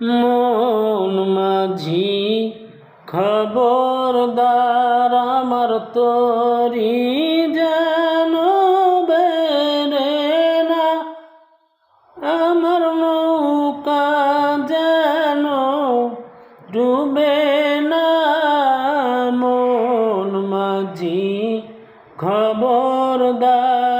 মন মাঝি খবরদার আমার তোরি যেন বেরে না। আমার নৌকা যেন ডুবে না। মন মাঝি খবরদার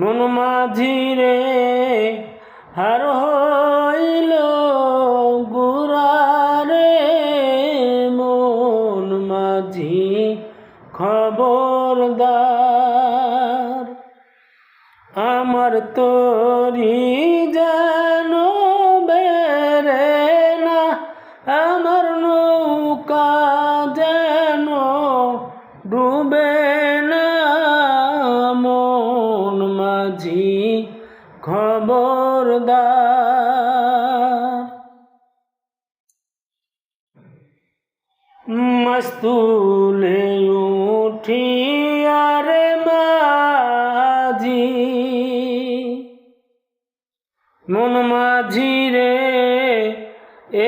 মন মাঝি রে, হার হইল গুরারে মন মাঝি খবরদার, আমার তোরি যেন বেরে না, আমার খবরদার। মস্তুলে উঠিয়ারে মাঝি মন মাঝি রে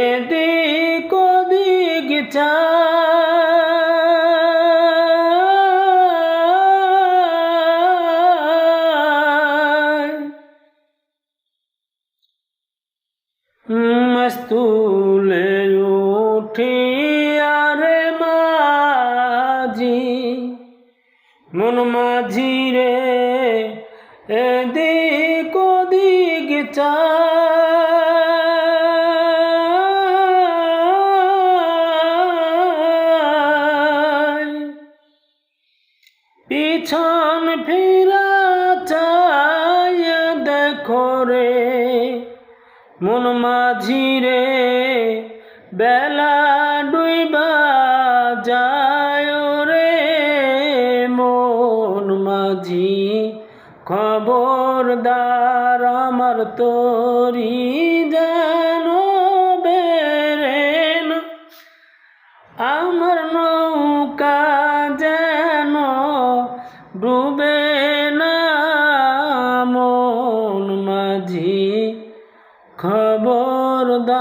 এদিক ওদিক চায় মস্তুলে উঠিয়ারে মাঝি মন মাঝি রে এদিক ওদিক পিছন ফিরা চায় দেখো রে মন মাঝি রে, বেলা ডুইবা যায় রে। মন মাঝি, খবরদার আমার তোরি যেন বেরে না। আমার নৌকা যেন ডুবে না। মন মাঝি খবরদার।